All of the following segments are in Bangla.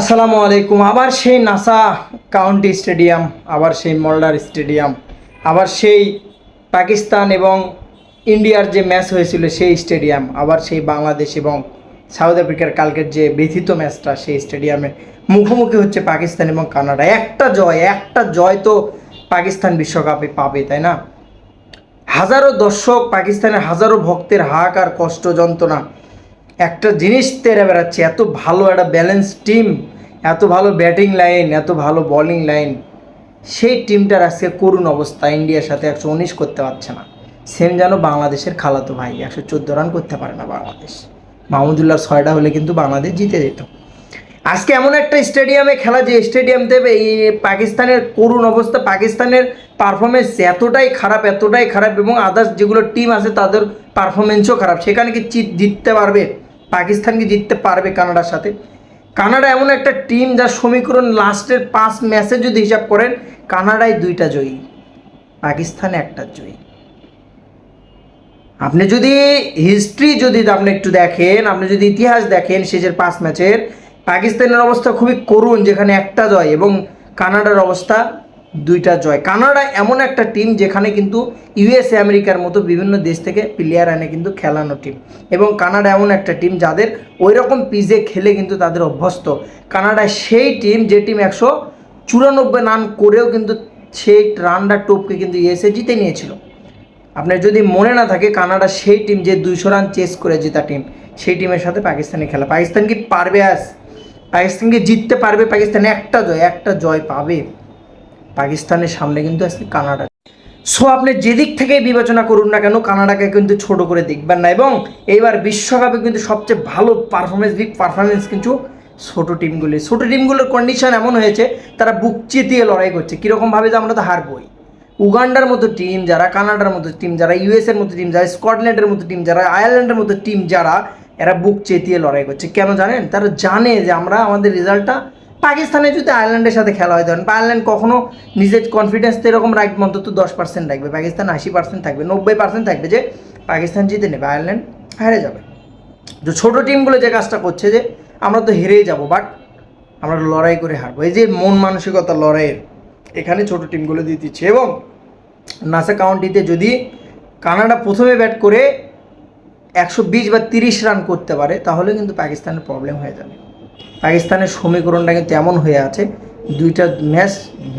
আসসালামু আলাইকুম। আবার সেই নাসা কাউন্টি স্টেডিয়াম, আবার সেই মল্ডার স্টেডিয়াম, আবার সেই পাকিস্তান এবং ইন্ডিয়ার যে ম্যাচ হয়েছিল সেই স্টেডিয়াম, আবার সেই বাংলাদেশ এবং সাউথ আফ্রিকার কালকের যে ব্যথিত ম্যাচটা সেই স্টেডিয়ামে মুখোমুখি হচ্ছে পাকিস্তান এবং কানাডা। একটা জয় একটা জয় তো পাকিস্তান বিশ্বকাপে পাবে, তাই না? হাজারো দর্শক পাকিস্তানের হাজারো ভক্তের হাক আর কষ্ট, যন্ত্রণা একটা জিনিস তেরে বেড়াচ্ছে, এত ভালো একটা ব্যালেন্স টিম এত ভালো ব্যাটিং লাইন এত ভালো বোলিং লাইন সেই টিমটার আজকে করুণ অবস্থা, ইন্ডিয়ার সাথে একশো উনিশ করতে পারছে না। সেম যেন বাংলাদেশের খালাতো ভাই, একশো চোদ্দ রান করতে পারে না বাংলাদেশ। মাহমুদুল্লাহ ছয়টা হলে কিন্তু বাংলাদেশ জিতে যেত। আজকে এমন একটা স্টেডিয়ামে খেলা, যে স্টেডিয়াম দেবে এই পাকিস্তানের করুণ অবস্থা, পাকিস্তানের পারফরমেন্স এতটাই খারাপ এতটাই খারাপ এবং আদার্স যেগুলো টিম আছে, তাদের পারফরমেন্সও খারাপ। সেখানে কি জিত জিততে পারবে? পাকিস্তান কি জিততে পারবে কানাডার সাথে। কানাডা এমন একটা টিম যার সমীকরণ লাস্টের পাঁচ ম্যাচে যদি হিসাব করেন কানাডায় দুইটা জয়ী, পাকিস্তান একটা জয়ী। আপনি যদি হিস্ট্রি যদি আপনি একটু দেখেন, আপনি যদি ইতিহাস দেখেন শেষের পাঁচ ম্যাচের পাকিস্তানের অবস্থা খুবই করুণ, যেখানে একটা জয় এবং কানাডার অবস্থা দুইটা জয়। কানাডা এমন একটা টিম যেখানে কিন্তু ইউএসএ আমেরিকার মতো বিভিন্ন দেশ থেকে প্লেয়ার আনে কিন্তু খেলানো টিম এবং কানাডা এমন একটা টিম যাদের ওই রকম পিজে খেলে কিন্তু তাদের অভ্যস্ত। কানাডা সেই টিম যে টিম একশো চুরানব্বই রান করেও কিন্তু সেই রানটা টোপকে কিন্তু ইউএসএ জিতে নিয়েছিল। আপনার যদি মনে না থাকে, কানাডা সেই টিম যে দুইশো রান চেস করে জেতা টিম সেই টিমের সাথে পাকিস্তানি খেলা। পাকিস্তান কি পারবে আজ? পাকিস্তানকে জিততে পারবে? পাকিস্তান একটা জয় একটা জয় পাবে। পাকিস্তানের সামনে কিন্তু আজকে কানাডা। সো আপনি যেদিক থেকে বিবেচনা করুন না কেন, কানাডাকে কিন্তু ছোট করে দেখবেন না এবং এইবার বিশ্বকাপে কিন্তু সবচেয়ে ভালো পারফরমেন্স বিগ পারফরমেন্স কিন্তু ছোট টিমগুলি ছোট টিমগুলোর কন্ডিশন এমন হয়েছে, তারা বুক চেতিয়ে লড়াই করছে। কীরকমভাবে যে আমরা তো হারবই। উগান্ডার মতো টিম যারা, কানাডার মতো টিম যারা ইউএসের মতো টিম যারা, স্কটল্যান্ডের মতো টিম যারা, আয়ারল্যান্ডের মতো টিম যারা, এরা বুক চেতিয়ে লড়াই করছে। কেন জানেন? তারা জানে যে আমরা, আমাদের রেজাল্টটা পাকিস্তানে যদি আয়ারল্যান্ডের সাথে খেলা হয়, ধরেন আয়ারল্যান্ড কখনো নিজের কনফিডেন্স তো এরকম রাখবে, অন্তত দশ পার্সেন্ট রাখবে, পাকিস্তান আশি পার্সেন্ট থাকবে, নব্বই পার্সেন্ট থাকবে যে পাকিস্তান জিতে নেবে, আয়ারল্যান্ড হেরে যাবে। যে ছোটো টিমগুলো যে কাজটা করছে যে, আমরা তো হেরেই যাব বাট আমরা লড়াই করে হারবো। এই যে মন মানসিকতা লড়াইয়ের, এখানে ছোট টিমগুলো দিয়ে দিচ্ছে। এবং নাসা কাউন্টিতে যদি কানাডা প্রথমে ব্যাট করে একশো বিশ বা তিরিশ রান করতে পারে, তাহলে কিন্তু পাকিস্তানের প্রবলেম হয়ে যাবে। পাকিস্তানের সমীকরণটা কিন্তু এমন হয়ে আছে, দুইটা ম্যাচ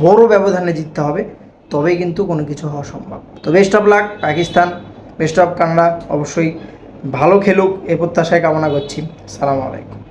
বড় ব্যবধানে জিততে হবে তবে কিন্তু কোনো কিছু হওয়া সম্ভব। তো best of luck Pakistan best of Canada, অবশ্যই ভালো খেলুক এ প্রত্যাশায় কামনা করছি। সালাম আলাইকুম।